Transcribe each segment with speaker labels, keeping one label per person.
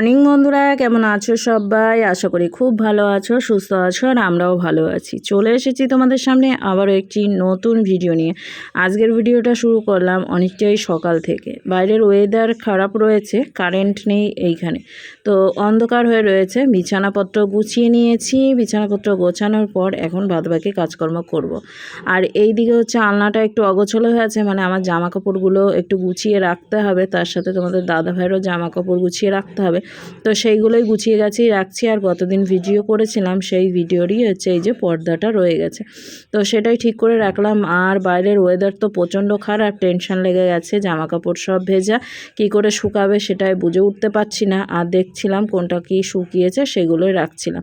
Speaker 1: Morning বন্ধুরা, কেমন আছো সবাই? আশা করি খুব ভালো আছো, সুস্থ আছো, আর আমরাও ভালো আছি। চলে এসেছি তোমাদের সামনে আবারও একটি নতুন ভিডিও নিয়ে। আজকের ভিডিওটা শুরু করলাম অনেকটাই সকাল থেকে। বাইরের ওয়েদার খারাপ রয়েছে কারেন্ট নেই এইখানে। তো অন্ধকার হয়ে রয়েছে। বিছানাপত্র গুছিয়ে নিয়েছি। বিছানাপত্র গোছানোর পর এখন বাদবাকি কাজকর্ম করব। আর এই দিকে হচ্ছে আলনাটা একটু অগোছলো হয়ে আছে মানে আমার জামা কাপড়গুলো একটু গুছিয়ে রাখতে হবে। তার সাথে তোমাদের দাদা ভাইয়েরও জামা কাপড় গুছিয়ে রাখতে হবে। তো সেইগুলোই গুছিয়ে গেছি রাখছি। আর গতদিন ভিডিও করেছিলাম, সেই ভিডিওরই হচ্ছে এই যে পর্দাটা রয়ে গেছে। তো সেটাই ঠিক করে রাখলাম। আর বাইরের ওয়েদার তো প্রচণ্ড খারাপ টেনশন লেগে গেছে জামা কাপড় সব ভেজা। কি করে শুকাবে সেটাই বুঝে উঠতে পারছি না। আর দেখছিলাম কোনটা কি শুকিয়েছে সেগুলোই রাখছিলাম।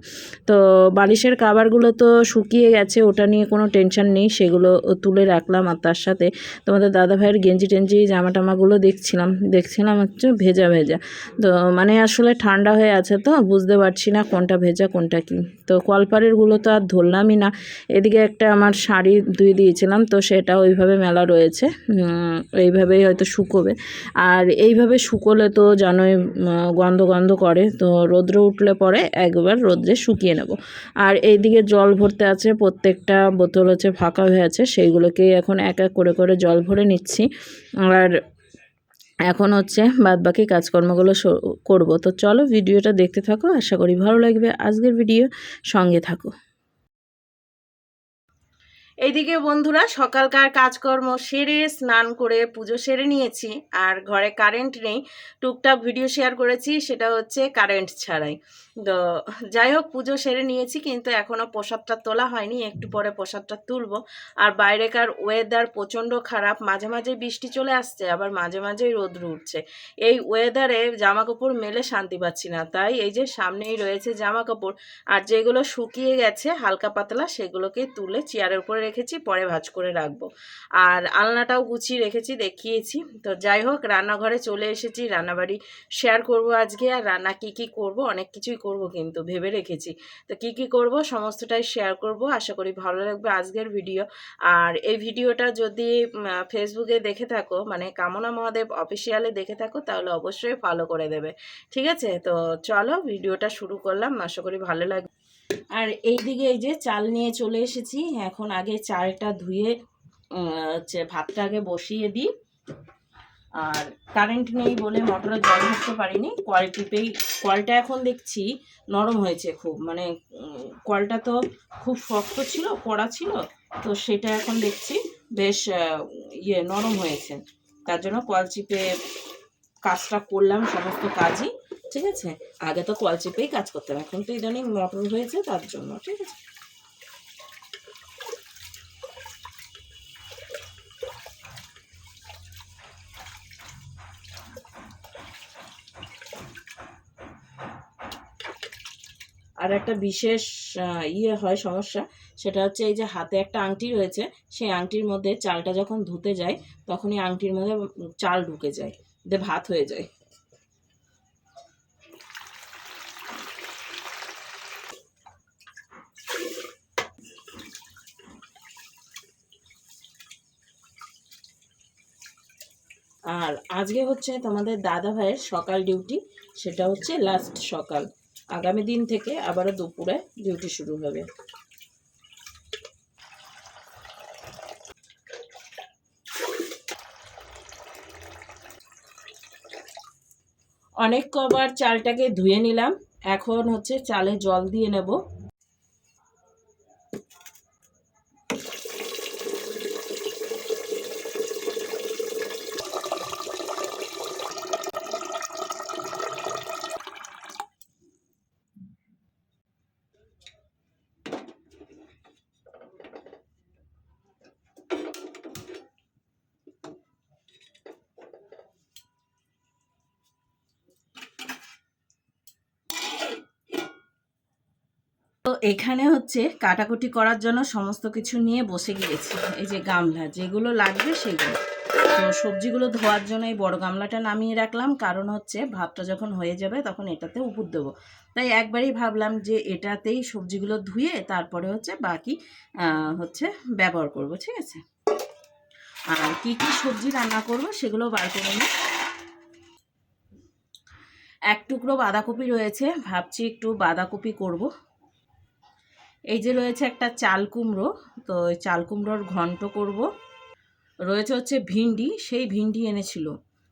Speaker 1: তো বালিশের কাবারগুলো তো শুকিয়ে গেছে, ওটা নিয়ে কোনো টেনশন নেই, সেগুলো তুলে রাখলাম আর তার সাথে তোমাদের দাদা ভাইয়ের গেঞ্জি টেঞ্জি জামা টামাগুলো দেখছিলাম। দেখছিলাম হচ্ছে ভেজা ভেজা। তো মানে আসলে ঠান্ডা হয়ে আছে তো, বুঝতে পারছি না কোনটা ভেজা, কোনটা কি। তো কলপারেরগুলো তো আর ধরলামই না। এদিকে একটা আমার শাড়ি ধুয়ে দিয়েছিলাম, তো সেটা ওইভাবে মেলা রয়েছে এইভাবেই হয়তো শুকোবে। আর এইভাবে শুকোলে তো জানোই গন্ধ গন্ধ করে, তো রৌদ্র উঠলে পরে একবার রোদ্রে শুকিয়ে নেব। আর এইদিকে জল ভরতে আছে, প্রত্যেকটা বোতল হচ্ছে ফাঁকা হয়ে আছে, সেইগুলোকে এখন এক এক করে করে জল ভরে নিচ্ছি। আর এখন হচ্ছে বাদবাকি কাজকর্মগুলো করব। তো চলো ভিডিওটা দেখতে থাকো, আশা করি ভালো লাগবে। আজকের ভিডিও সঙ্গে থাকো। এইদিকে বন্ধুরা, সকালকার কাজকর্ম সেরে, স্নান করে পুজো সেরে নিয়েছি। আর ঘরে কারেন্ট নেই, টুকটাক ভিডিও শেয়ার করেছি, সেটা হচ্ছে কারেন্ট ছাড়াই। তো যাই হোক পুজো সেরে নিয়েছি, কিন্তু এখনও প্রসাদটা তোলা হয়নি, একটু পরে প্রসাদটা তুলবো। আর বাইরেকার ওয়েদার প্রচণ্ড খারাপ, মাঝে মাঝে বৃষ্টি চলে আসছে, আবার মাঝে মাঝেই রোদ্র উঠছে। এই ওয়েদারে জামা কাপড় মেলে শান্তি পাচ্ছি না, তাই এই যে সামনেই রয়েছে জামা কাপড় আর যেগুলো শুকিয়ে গেছে, হালকা পাতলা, সেগুলোকে তুলে চেয়ারের উপরে রেখেছি, পরে ভাঁজ করে রাখব। আর আলনাটাও গুছিয়ে রেখেছি, দেখিয়েছি। তো যাই হোক রান্নাঘরে চলে এসেছি, রান্নাবাড়ি শেয়ার করব আজকে, আর রান্না কি কি করব, অনেক কিছুই করব কিন্তু, ভেবে রেখেছি। তো কি কি করব সমস্তটাই শেয়ার করব। আশা করি ভালো লাগবে আজকের ভিডিও আর এই ভিডিওটা যদি ফেসবুকে দেখে থাকো মানে কামনা মহাদেব অফিসিয়ালে দেখে থাকো, তাহলে অবশ্যই ফলো করে দেবে। ঠিক আছে? তো চলো ভিডিওটা শুরু করলাম। আশা করি ভালো লাগবে আর এই দিকে এই যে চাল নিয়ে চলে এসেছি। এখন আগে চালটা ধুয়ে হচ্ছে ভাতটা আগে বসিয়ে দিই। আর কারেন্ট নেই বলে মোটরে জল ভরতে পারিনি। কল টিপেই কলটা এখন দেখছি নরম হয়েছে খুব। মানে কলটা তো খুব শক্ত ছিল, কড়া ছিল, তো সেটা এখন দেখছি বেশ ইয়ে নরম হয়েছে। তার জন্য কল কাজটা করলাম সমস্ত কাজই, ঠিক আছে? আগে তো কল কাজ করতাম, এখন তো ইদানিং মোটর হয়েছে তার জন্য, ঠিক আছে? আর একটা বিশেষ ইয়ে হয় সমস্যা, সেটা হচ্ছে এই যে হাতে একটা আংটি রয়েছে, সেই আংটির মধ্যে চালটা যখন ধুতে যায়, তখনই আংটির মধ্যে চাল ঢুকে যায়, দিয়ে ভাত হয়ে যায়। আর আজকে হচ্ছে তোমাদের দাদা ভাইয়ের সকাল ডিউটি, সেটা হচ্ছে লাস্ট সকাল। আগামী দিন থেকে আবারও দুপুরে ডিউটি শুরু হবে। অনেক কবার চালটাকে ধুয়ে নিলাম। এখন হচ্ছে চালে জল দিয়ে নেব। এখানে হচ্ছে কাটাকুটি করার জন্য সমস্ত কিছু নিয়ে বসে গিয়েছি। এই যে গামলা, যেগুলো লাগবে সেগুলো। তো সবজিগুলো ধোয়ার জন্য এই বড় গামলাটা নামিয়ে রাখলাম। কারণ হচ্ছে ভাতটা যখন হয়ে যাবে তখন এটাতে উপর দেবো। তাই একবারই ভাবলাম যে এটাতেই সবজিগুলো ধুয়ে তারপরে হচ্ছে বাকি হচ্ছে ব্যবহার করব, ঠিক আছে? আর কী কী সবজি রান্না করব সেগুলো বার করে নিই। এক টুকরো বাঁধাকপি রয়েছে। ভাবছি একটু বাঁধাকপি করব। এই যে রয়েছে একটা চাল কুমড়ো, তো ওই চাল কুমড়োর ঘন্ট করব। রয়েছে হচ্ছে ভিন্ডি, সেই ভিন্ডি এনেছিল।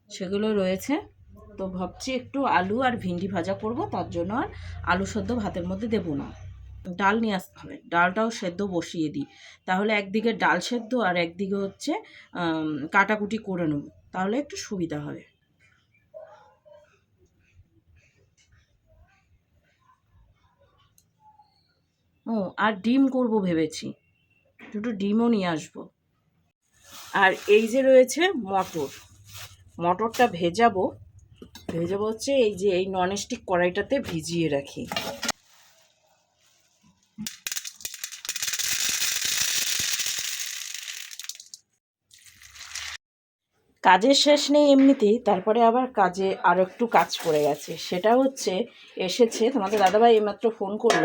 Speaker 1: সেগুলো রয়েছে। তো ভাবছি একটু আলু আর ভিন্ডি ভাজা করব, তার জন্য আর আলু সেদ্ধ ভাতের মধ্যে দেবো না। ডাল নিয়ে আসতে হবে। ডালটাও সেদ্ধ বসিয়ে দিই। তাহলে একদিকে ডাল সেদ্ধ আর একদিকে হচ্ছে কাটাকুটি করে নেব। তাহলে একটু সুবিধা হবে। ও, আর ডিম করব ভেবেছি। দুটো ডিমও নিয়ে আসব। আর এই যে রয়েছে মটর। মটরটা ভেজাবো। ভেজাবো হচ্ছে এই যে এই ননস্টিক কড়াইটাতে ভিজিয়ে রাখি। কাজের শেষ নেই এমনিতেই, তারপরে আবার কাজে আরও একটু কাজ পড়ে গেছে। সেটা হচ্ছে, এসেছে, তোমাদের দাদাভাই এইমাত্র ফোন করল।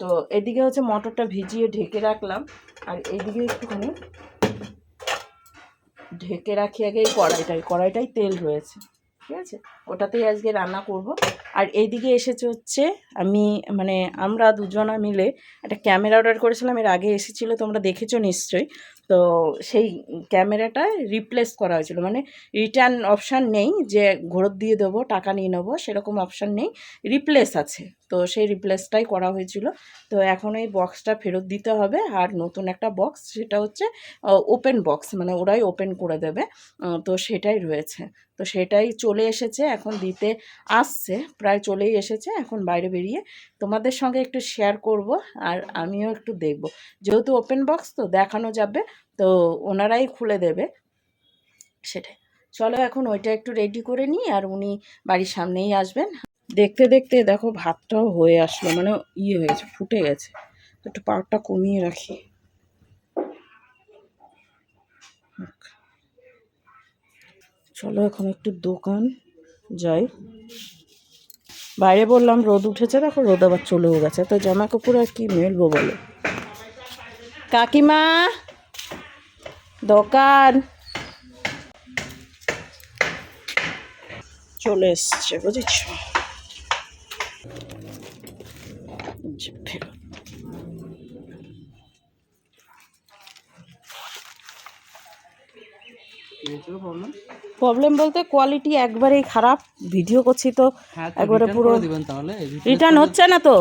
Speaker 1: তো এদিকে হচ্ছে মটরটা ভিজিয়ে ঢেকে রাখলাম, আর এদিকে একটুখানি ঢেকে রাখি আগে এই কড়াইটাই কড়াইটাই তেল রয়েছে, ঠিক আছে? ওটাতেই আজকে রান্না করব। আর এদিকে এসেছে হচ্ছে আমি মানে আমরা দুজনা মিলে একটা ক্যামেরা অর্ডার করেছিলাম, এর আগে এসেছিল, তোমরা দেখেছ নিশ্চয়ই। তো সেই ক্যামেরাটা রিপ্লেস করা হয়েছিল। মানে রিটার্ন অপশান নেই যে ঘোরত দিয়ে দেবো, টাকা নিয়ে নেব, সেরকম অপশান নেই। রিপ্লেস আছে। তো সেই রিপ্লেসটাই করা হয়েছিল। তো এখন এই বক্সটা ফেরত দিতে হবে। আর নতুন একটা বক্স সেটা হচ্ছে ওপেন বক্স মানে ওরাই ওপেন করে দেবে। তো সেটাই রয়েছে। তো সেটাই চলে এসেছে, এখন দিতে আসছে। প্রায় চলেই এসেছে, এখন বাইরে বেরিয়ে তোমাদের সঙ্গে একটু শেয়ার করব আর আমিও একটু দেখব। যেহেতু ওপেন বক্স তো দেখানো যাবে, তো ওনারাই খুলে দেবে। সেটাই। চলো এখন ওইটা একটু রেডি করে নিই আর উনি বাড়ির সামনেই আসবেন। দেখতে দেখতে দেখো ভাতটাও হয়ে আসলো মানে ইয়ে হয়ে গেছে, ফুটে গেছে। একটু পাওয়ারটা কমিয়ে রাখি। চলো এখন একটু দোকান যাই। বাইরে বললাম, রোদ উঠেছে, দেখো রোদ আবার চলেও গেছে। তো জামা কাপড় আর কি মেলবো বলো? কাকিমা, দোকান। চলে এসছে, বুঝেছ? ফেরত। প্রবলেম বলতে কোয়ালিটি একবারেই খারাপ। ভিডিও করছি তো।
Speaker 2: হ্যাঁ
Speaker 1: একবারে পুরো রিটার্ন হচ্ছে না তো?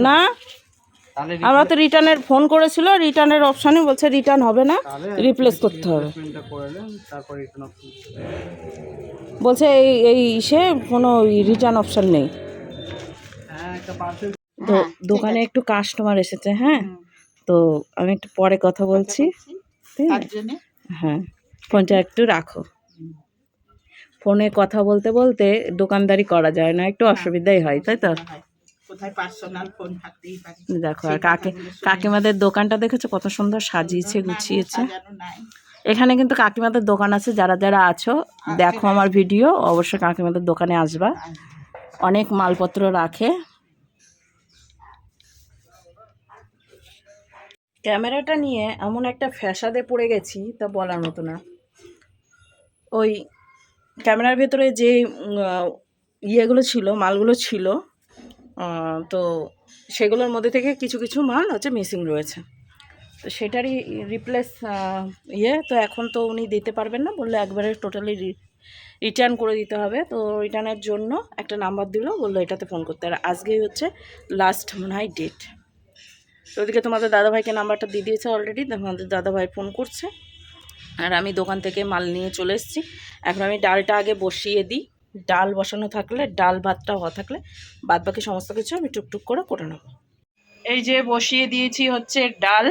Speaker 1: না? আমরা তো রিটার্নের ফোন করেছিল রিটার্নের অপশানে বলছে রিটার্ন হবে না। রিপ্লেস করতে হবে।
Speaker 2: রিপ্লেসমেন্টটা করে দেন তারপর রিটার্ন অপশন
Speaker 1: বলছে এই এই ইসে কোনো রিটার্ন অপশান নেই।
Speaker 2: হ্যাঁ
Speaker 1: দো- দোকানে একটু কাস্টমার এসেছে হ্যাঁ? তো আমি একটু পরে কথা বলছি। ঠিক আছে? হ্যাঁ ফোনটা একটু রাখো। ফোনে কথা বলতে বলতে দোকানদারি করা যায় না একটু অসুবিধাই হয় তাই তো?
Speaker 3: কোথায় পার্সোনাল ফোন থাকতেই পারে।
Speaker 1: দেখো আর কাকে কাকিমাদের দোকানটা দেখেছ? কত সুন্দর সাজিয়েছে গুছিয়েছে। এখানে কিন্তু কাকিমাদের দোকান আছে যারা যারা আছো দেখো আমার ভিডিও অবশ্যই কাকিমাদের দোকানে আসবা। অনেক মালপত্র রাখে। ক্যামেরাটা নিয়ে এমন একটা ফ্যাসাদে পড়ে গেছি তা বলার মতো না। ওই ক্যামেরার ভেতরে যে ইয়েগুলো ছিল, মালগুলো ছিল তো সেগুলোর মধ্যে থেকে কিছু কিছু মাল হচ্ছে মিসিং রয়েছে। তো সেটারই রিপ্লেস ইয়ে তো এখন তো উনি দিতে পারবেন না, বললে একবারে টোটালি রিটার্ন করে দিতে হবে। তো রিটার্নের জন্য একটা নাম্বার দিল, বলল এটাতে ফোন করতে। আর আজকেই হচ্ছে লাস্ট মনে হয় ডেট তো ওদিকে তোমাদের দাদাভাইকে নাম্বারটা দিয়ে দিয়েছে অলরেডি তোমাদের দাদাভাই ফোন করছে। আর আমি দোকান থেকে মাল নিয়ে চলে এসেছি। এখন আমি ডালটা আগে বসিয়ে দিই। ডাল বসানো থাকলে, ডাল ভাতটা হওয়া থাকলে বাদ বাকি সমস্ত কিছু আমি টুকটুক করে করে নেব। এই যে বসিয়ে দিয়েছি হচ্ছে ডাল।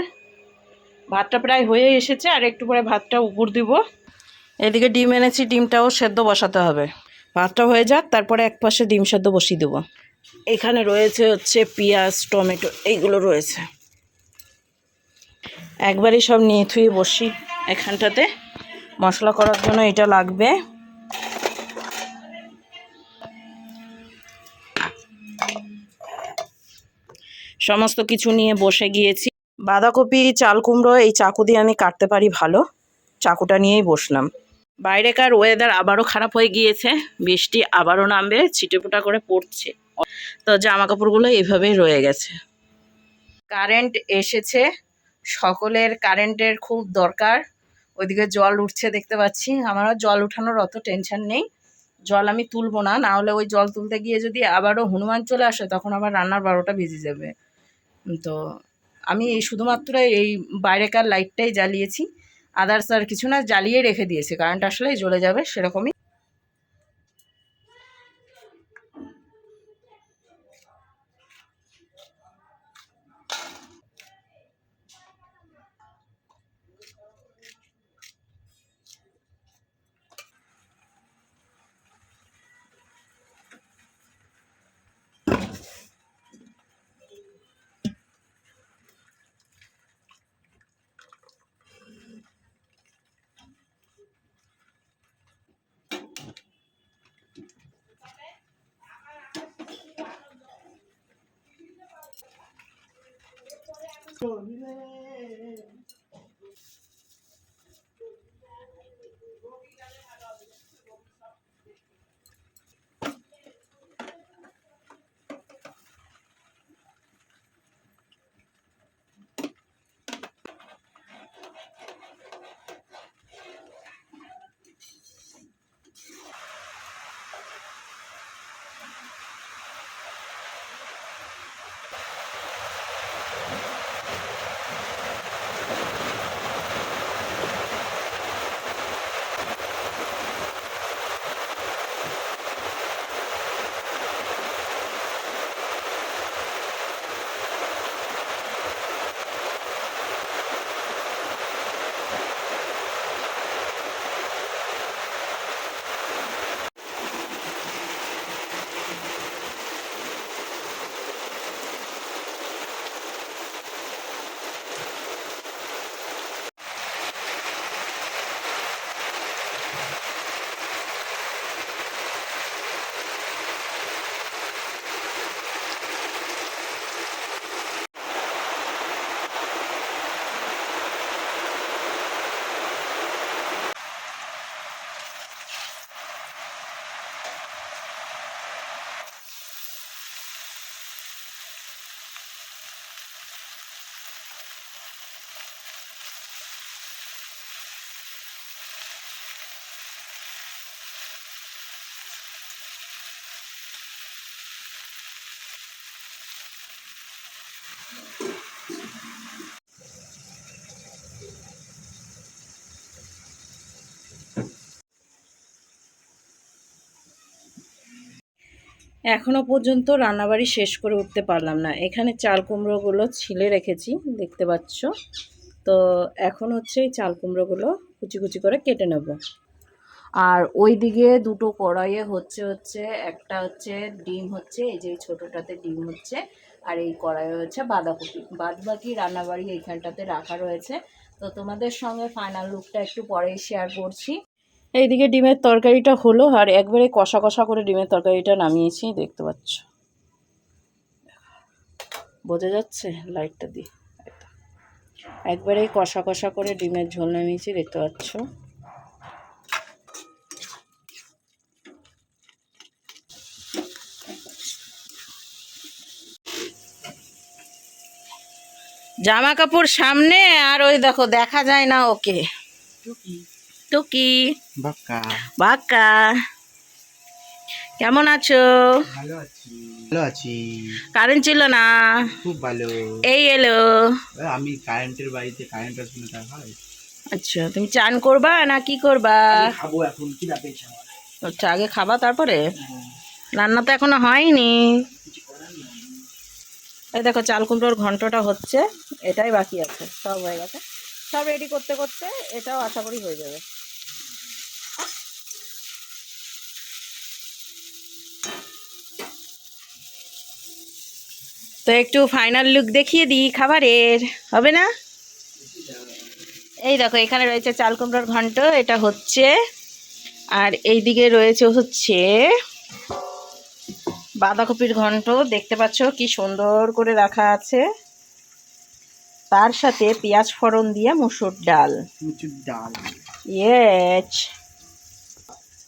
Speaker 1: ভাতটা প্রায় হয়ে এসেছে, আর একটু পরে ভাতটা উপর দিব। এদিকে ডিম এনেছি, ডিমটাও সেদ্ধ বসাতে হবে। ভাতটা হয়ে যাক, তারপরে এক পাশে ডিম সেদ্ধ বসিয়ে দেবো। এখানে রয়েছে হচ্ছে পেঁয়াজ, টমেটো, এইগুলো রয়েছে। একবারই সব নিয়ে থুয়ে বসি। এখানটাতে মশলা করার জন্য এটা লাগবে। সমস্ত কিছু নিয়ে বসে গিয়েছি। বাঁধাকপি, চাল কুমড়ো, এই চাকু দিয়ে আমি কাটতে পারি ভালো। চাকুটা নিয়েই বসলাম। বাইরেকার ওয়েদার আবারও খারাপ হয়ে গিয়েছে। বৃষ্টি আবারও নামবে, ছিটেফোঁটা করে পড়ছে। তো জামা কাপড়গুলো এইভাবেই রয়ে গেছে। কারেন্ট এসেছে। সকলের কারেন্টের খুব দরকার। ওইদিকে জল উঠছে দেখতে পাচ্ছি। আমারও জল উঠানোর অত টেনশন নেই। জল আমি তুলবো না না হলে ওই জল তুলতে গিয়ে যদি আবারও হনুমান চলে আসে, তখন আবার রান্নার বারোটা বেজে যাবে। তো আমি এই শুধুমাত্র এই বাইরেকার লাইটটাই জ্বালিয়েছি। আদার্স আর কিছু না, জ্বালিয়ে রেখে দিয়েছি। কারেন্ট আসলেই জ্বলে যাবে, সেরকমই 走，你嘞！এখনও পর্যন্ত রান্নাবাড়ি শেষ করে উঠতে পারলাম না। এখানে চাল কুমড়োগুলো ছিলে রেখেছি, দেখতে পাচ্ছ। তো এখন হচ্ছে এই চাল কুমড়োগুলো কুচি কুচি করে কেটে নেব। আর ওই দিকে দুটো কড়াইয়ে হচ্ছে হচ্ছে একটা হচ্ছে ডিম হচ্ছে, এই যে ছোটোটাতে ডিম হচ্ছে। আর এই কড়াইয়ে হচ্ছে বাঁধাকপি। বাদ বাকি রান্নাবাড়ি এইখানটাতে রাখা রয়েছে। তো তোমাদের সঙ্গে ফাইনাল লুকটা একটু পরেই শেয়ার করছি। এইদিকে ডিমের তরকারিটা হলো আর একবারে কষা কষা করে ডিমের তরকারিটা নামিয়েছি, দেখতে পাচ্ছ। বোঝা যাচ্ছে লাইটটা দিয়ে? একবারে কষা কষা করে ডিমের ঝোল নামিয়েছি, দেখতে পাচ্ছ। জামা কাপড় সামনে আর ওই দেখো দেখা যায় না ওকে। টুকি।
Speaker 2: বাক্কা।
Speaker 1: বাক্কা। কেমন আছো?
Speaker 2: ভালো আছি। ভালো আছি।
Speaker 1: কারেন্ট ছিল না?
Speaker 2: খুব ভালো।
Speaker 1: এই এলো।
Speaker 2: আমি কারেন্টের বাড়িতে কারেন্ট আসবে না হয়
Speaker 1: আচ্ছা তুমি চান করবা না কি করবা?
Speaker 2: খাব এখন কি
Speaker 1: আচ্ছা আগে খাবা তারপরে? রান্না তো এখনও হয়নি। এই দেখো চাল কুমড়োর ঘন্টটা হচ্ছে, এটাই বাকি আছে, সব হয়ে গেছে। সব রেডি করতে করতে এটাও আশা করি হয়ে যাবে। তো একটু ফাইনাল লুক দেখিয়ে দিই খাবারের, হবে না? এই দেখো, এখানে রয়েছে চাল কুমড়োর ঘন্ট, এটা হচ্ছে, আর এই দিকে রয়েছে হচ্ছে বাঁধাকপির ঘন্ট দেখতে পাচ্ছ কি সুন্দর করে রাখা আছে। তার সাথে পেঁয়াজ ফোড়ন দিয়ে মুসুর ডাল।
Speaker 2: মুসুর ডাল।
Speaker 1: ইয়েচ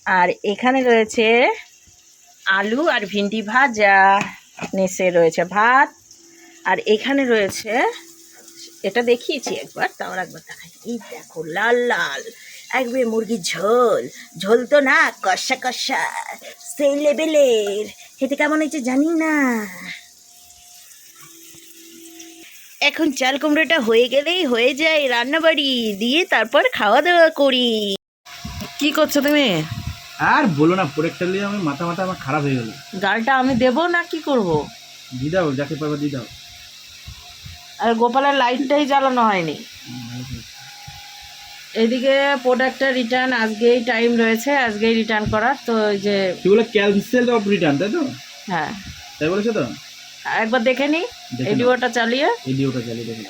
Speaker 1: আর এখানে রয়েছে আলু আর ভিন্ডি ভাজা। নেসে রয়েছে ভাত। আর এখানে রয়েছে এটা দেখিয়েছি একবার তাও একবার দেখাই। এই দেখো লাল লাল। একবার মুরগির ঝোল। ঝোল তো না কষা কষা। সেই লেভেলের খেতে কেমন হয়েছে জানি না এখন চাল কুমড়োটা হয়ে গেলেই হয়ে যায় রান্নাবাড়ি দিয়ে তারপর খাওয়া দাওয়া করি। কি করছ তুমি?
Speaker 2: আর বলো না প্রোডাক্টটা নিয়ে আমার মাথা মাথা আমার খারাপ হয়ে গেলো।
Speaker 1: গালটা আমি দেবো না কি করব?
Speaker 2: দি দাও যাকে পারবে দি দাও।
Speaker 1: আর গোপালের লাইটটাই জ্বালানো হয়নি। এদিকে প্রোডাক্টটা রিটার্ন আজকেই টাইম রয়েছে আজকেই রিটার্ন করার। তো ওই যে
Speaker 2: কি বলে ক্যান্সেল অফ রিটার্ন তাই তো?
Speaker 1: হ্যাঁ।
Speaker 2: তাই বলেছ তো?
Speaker 1: একবার দেখে নি। এডিওটা চালিয়ে।
Speaker 2: ভিডিওটা চালিয়ে দেখে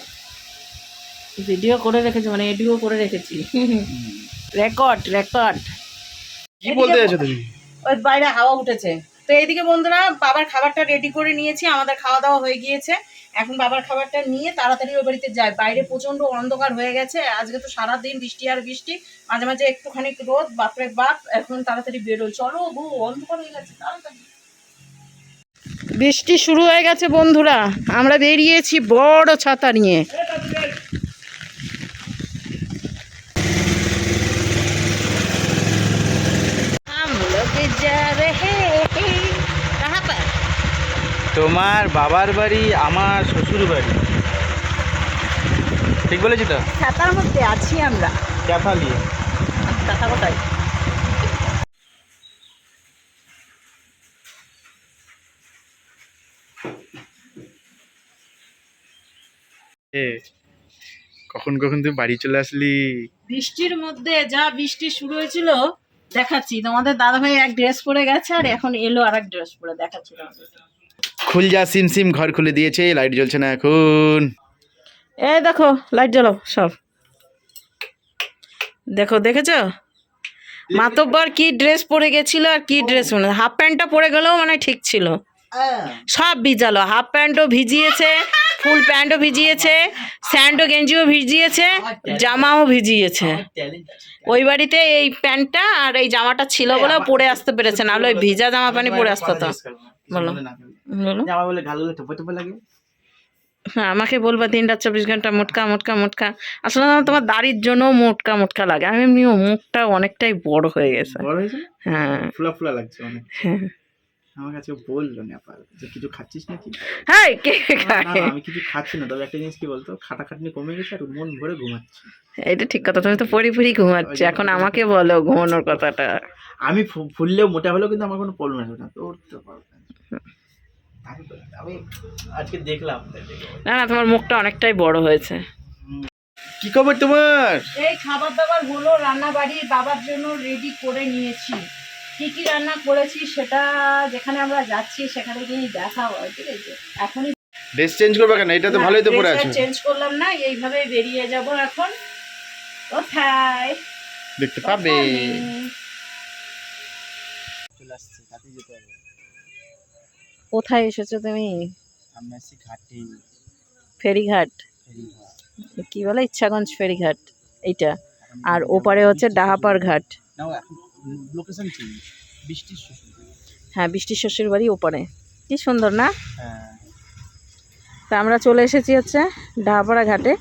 Speaker 1: ভিডিও করে রেখেছি মানে এডিও করে রেখেছি। রেকর্ড রেকর্ড
Speaker 2: কি বলতে যাচ্ছো তুমি?
Speaker 1: ওই বাইরে হাওয়া উঠেছে। তো এইদিকে বন্ধুরা, বাবার খাবারটা রেডি করে নিয়েছি, আমাদের খাওয়া দাওয়া হয়ে গিয়েছে। এখন বাবার খাবারটা নিয়ে তাড়াতাড়ি ওই বাড়িতে যায়। বাইরে প্রচণ্ড অন্ধকার হয়ে গেছে, আজকে তো সারাদিন বৃষ্টি আর বৃষ্টি। মাঝে মাঝে একটুখানি রোদ, বাপরে বাপ, এখন তাড়াতাড়ি বেরোয়। চলো গো অন্ধকার হয়ে গেছে, তাড়াতাড়ি। বৃষ্টি শুরু হয়ে গেছে বন্ধুরা, আমরা বেরিয়েছি বড় ছাতা নিয়ে।
Speaker 2: তোমার বাবার বাড়ি আমার শ্বশুর বাড়ি। ঠিক বলেছি তো?
Speaker 1: ছাতার মধ্যে আছি আমরা।
Speaker 2: ক্যাফালি
Speaker 1: কথা কোথায়?
Speaker 2: এ কখন কখন তুই বাড়ি চলে আসলি?
Speaker 1: বৃষ্টির মধ্যে যা বৃষ্টি শুরু হয়েছিল দেখাচ্ছি। তোমাদের দাদা ভাই এক ড্রেস পরে গেছে আর এখন এলো আর এক ড্রেস পরে দেখাচ্ছি তোমাদের।
Speaker 2: খুল যা, সিম সিম, ঘর খুলে দিয়েছে লাইট জ্বলছে না এখন।
Speaker 1: এই দেখো লাইট জ্বালাও সব দেখো, দেখেছ? মাতব্বর কি ড্রেস পরে গেছিল আর কি ড্রেস হাফ প্যান্টটা পরে গেলেও মানে ঠিক ছিল। সব ভিজালো হাফ প্যান্টও ভিজিয়েছে ফুল প্যান্টও ভিজিয়েছে স্যান্ডও গেঞ্জিও ভিজিয়েছে, জামাও ভিজিয়েছে। ওই বাড়িতে এই প্যান্টটা আর এই জামাটা ছিল বলে পরে আসতে পেরেছে না হলে ওই ভিজা জামা প্যান্ট পরে আসতো তো। বলো।
Speaker 2: জামা বলে গালগুলো টোপে টোপে লাগে।
Speaker 1: হ্যাঁ আমাকে বলবা দিন রাত চব্বিশ ঘণ্টা মোটকা মোটকা মোটকা। আসলে না তোমার দাড়ির জন্য মোটকা মোটকা লাগে। আমি এমনিও মুখটা অনেকটাই বড় হয়ে গেছে।
Speaker 2: বড় হয়েছে
Speaker 1: হ্যাঁ।
Speaker 2: ফুলা ফুলা লাগছে অনেক।
Speaker 1: হ্যাঁ।
Speaker 2: আমার কাছে বলল নেপাল যে কিছু খাচ্ছিস নাকি?
Speaker 1: হ্যাঁ কে খায়?
Speaker 2: আমি কিছু খাচ্ছি না। তবে একটা জিনিস কি বলতো? খাটাখাটনি কমে গেছে আর মন ভরে ঘুমাচ্ছি।
Speaker 1: এটা ঠিক কথা তুমি তো পরি পরি ঘুমাচ্ছে। এখন আমাকে বলো ঘুমানোর কথাটা।
Speaker 2: আমি ফুললেও মোটা হলেও কিন্তু আমার কোনো প্রবলেম আসবে না। তোর তো আছে। আমি আজকে দেখলাম
Speaker 1: না না তোমার মুখটা অনেকটাই বড় হয়েছে।
Speaker 2: কি খবর তোমার?
Speaker 1: এই খাবার দাবারগুলো রান্না বাড়ি বাবার জন্য রেডি করে নিয়েছি। কি কি রান্না করেছি সেটা যেখানে আমরা যাচ্ছি সেখানে গিয়ে দেখা হয় ঠিক আছে? এখনই
Speaker 2: ড্রেস চেঞ্জ করবে কেন? এটা তো ভালোই তো পরে আছো।
Speaker 1: চেঞ্জ করলাম না এইভাবে বেরিয়ে যাব এখন। কোথায়?
Speaker 2: দেখতে পাবে।
Speaker 1: কোথায় এসেছ তুমি?
Speaker 2: আমি আছি ঘাটে।
Speaker 1: ফেরিঘাট। কি বলে? ইচ্ছাগঞ্জ ফেরিঘাট এইটা। আর ওপারে হচ্ছে ডাহাপার ঘাট।
Speaker 2: লোকেশন বৃষ্টির
Speaker 1: হ্যাঁ বৃষ্টি শ্বশুর বাড়ি ওপারে। কি সুন্দর না?
Speaker 2: হ্যাঁ।
Speaker 1: তা আমরা চলে এসেছি হচ্ছে ডাহাপাড়া ঘাটে।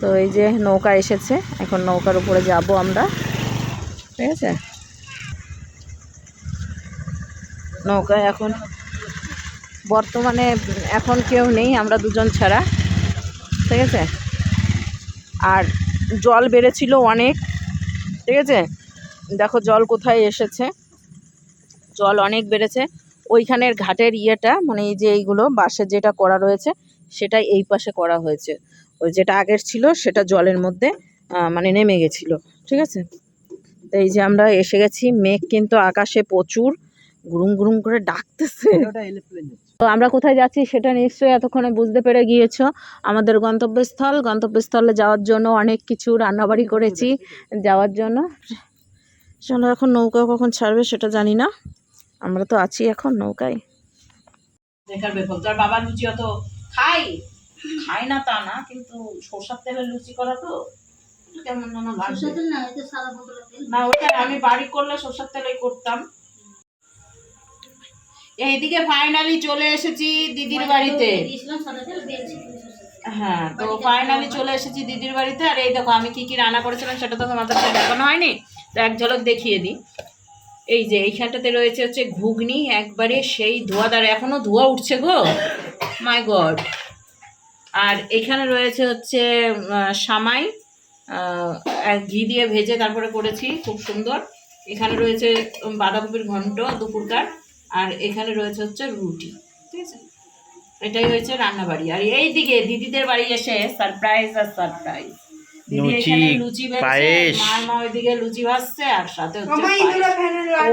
Speaker 1: তো এই যে নৌকা এসেছে এখন নৌকার উপরে যাব আমরা। ঠিক আছে? নৌকায় এখন বর্তমানে এখন কেউ নেই, আমরা দুজন ছাড়া। ঠিক আছে? আর জল বেড়েছিল অনেক। ঠিক আছে? দেখো জল কোথায় এসেছে? জল অনেক বেড়েছে। ওইখানের ঘাটের ইয়েটা মানে এই যে এইগুলো বাঁশের যেটা করা রয়েছে সেটা এই পাশে করা হয়েছে। ওই যেটা আগের ছিল, সেটা জলের মধ্যে মানে নেমে গেছিল। ঠিক আছে? তো এই যে আমরা এসে গেছি। মেঘ কিন্তু আকাশে প্রচুর। গুরুম গুরুম করে ডাকতেছে। তো আমরা কোথায় যাচ্ছি সেটা নিশ্চয়ই এতক্ষণে বুঝতে পেরে গিয়েছো। আমাদের গন্তব্যস্থল গন্তব্যস্থলে যাওয়ার জন্য অনেক কিছু রান্নাবাড়ি করেছি যাওয়ার জন্য। চলো এখন নৌকা কখন ছাড়বে সেটা জানি না। আমরা তো আছি এখন নৌকায়। বেকার বেকার তোর বাবা লুচি অত খাই খাই না তা না কিন্তু সরষার তেলে লুচি করা তো কেমন যেন
Speaker 3: না তেল।
Speaker 1: ওটা আমি বাড়ি করলে সরষের তেলেই করতাম। এইদিকে ফাইনালি চলে এসেছি দিদির বাড়িতে। হ্যাঁ তো ফাইনালি চলে এসেছি দিদির বাড়িতে। আর এই দেখো আমি কি কি রান্না করেছিলাম সেটা তো তোমাদের সাথে দেখানো হয়নি। তো এক ঝলক দেখিয়ে দিই। এই যে এইখানটাতে রয়েছে হচ্ছে ঘুগনি একবারে সেই ধোয়াদার এখনও ধোয়া উঠছে গো। মাই গড আর এখানে রয়েছে হচ্ছে সামাই ঘি দিয়ে ভেজে তারপরে করেছি খুব সুন্দর। এখানে রয়েছে বাঁধাকপির ঘন্ট দুপুরকার। আর এখানে রয়েছে হচ্ছে রুটি ঠিক আছে? এটাই হয়েছে রান্নাবাড়ি। আর এই দিকে দিদিদের বাড়ি এসে সারপ্রাইজ আর সারপ্রাইজ দিদি
Speaker 2: লুচি,
Speaker 1: এখানে লুচি ভাজছে মার মা ওইদিকে লুচি ভাজছে আর সাথে হচ্ছে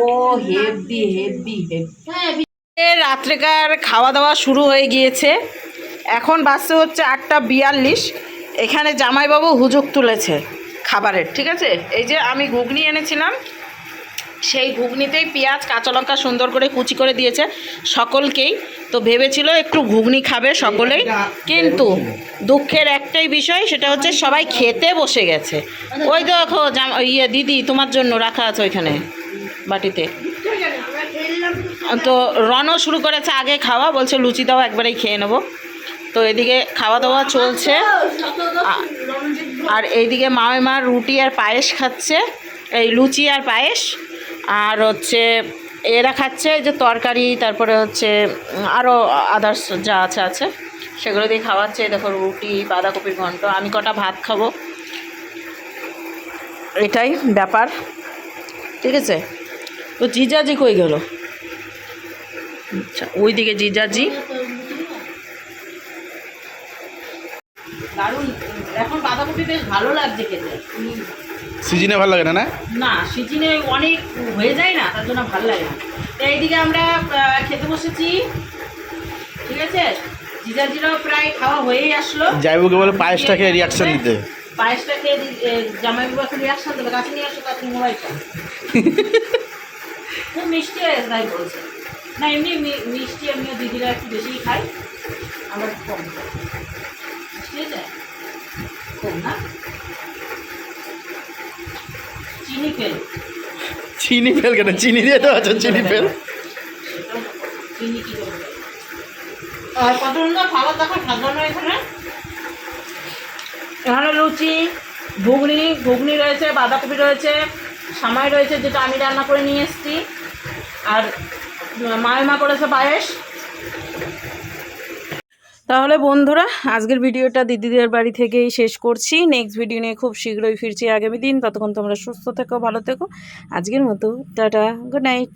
Speaker 1: ও হেভি হেভি হেভি রাত্রেকার খাওয়া দাওয়া শুরু হয়ে গিয়েছে। এখন বাসে হচ্ছে আটটা বিয়াল্লিশ। এখানে জামাইবাবু হুজুক তুলেছে খাবারের ঠিক আছে? এই যে আমি ঘুগনি এনেছিলাম সেই ঘুগনিতেই পেঁয়াজ, কাঁচা লঙ্কা সুন্দর করে কুচি করে দিয়েছে সকলকেই। তো ভেবেছিল একটু ঘুগনি খাবে সকলেই, কিন্তু দুঃখের একটাই বিষয় সেটা হচ্ছে সবাই খেতে বসে গেছে। ওই দেখো ইয়ে দিদি তোমার জন্য রাখা আছে ওইখানে বাটিতে। তো রনও শুরু করেছে আগে খাওয়া, বলছে লুচি দাও একবারেই খেয়ে নেব। তো এদিকে খাওয়া দাওয়া চলছে। আর এইদিকে মা রুটি আর পায়েস খাচ্ছে, এই লুচি আর পায়েস। আর হচ্ছে এরা খাচ্ছে যে তরকারি, তারপরে হচ্ছে আরও আদার্স যা আছে আছে, সেগুলো দিয়ে খাওয়াচ্ছে। দেখো রুটি, বাঁধাকপির ঘন্ট, আমি কটা ভাত খাব। এটাই ব্যাপার। ঠিক আছে? তো জিজাজি কই গেল? আচ্ছা ওইদিকে জিজাজি। দারুণ, এখন বাঁধাকপি বেশ ভালো লাগছে খেতে।
Speaker 2: সিজনে ভালো লাগে না না?
Speaker 1: না সিজনে অনেক হয়ে যায় না তার জন্য ভালো লাগে না। তো এইদিকে আমরা খেতে বসেছি। ঠিক আছে? জিজাজিরাও প্রায় খাওয়া হয়েই আসলো।
Speaker 2: যাইবুকে বলে পায়েসটা খেয়ে রিয়াকশন দিতে।
Speaker 1: পায়েসটা খেয়ে জামাইবাবু এখন রিয়াকশন দেবে। কাছে নিয়ে আসো তাকে মোবাইলটা। খুব মিষ্টি হয়েছে তাই বলছে। না এমনি মিষ্টি এমনিও দিদিরা একটু বেশিই খাই আমরা একটু কম খাই। মিষ্টি হয়েছে? কম না? চিনি ফেল।
Speaker 2: চিনি ফেল কেন? চিনি দিয়ে তো আছো চিনি ফেল।
Speaker 1: চিনি কি আর কত খাবার দাবার সাজানো এখানে। এখানে লুচি ঘুগনি ঘুগনি রয়েছে বাঁধাকপি রয়েছে সামাই রয়েছে যেটা আমি রান্না করে নিয়ে এসেছি। আর মায়ের মা করেছে পায়েস।
Speaker 4: তাহলে বন্ধুরা, আজকের ভিডিওটা দিদিদের বাড়ি থেকেই শেষ করছি। নেক্সট ভিডিও নিয়ে খুব শীঘ্রই ফিরছি আগামী দিন। ততক্ষণ তোমরা সুস্থ থেকো, ভালো থেকো। আজকের মতো, টাটা গুড নাইট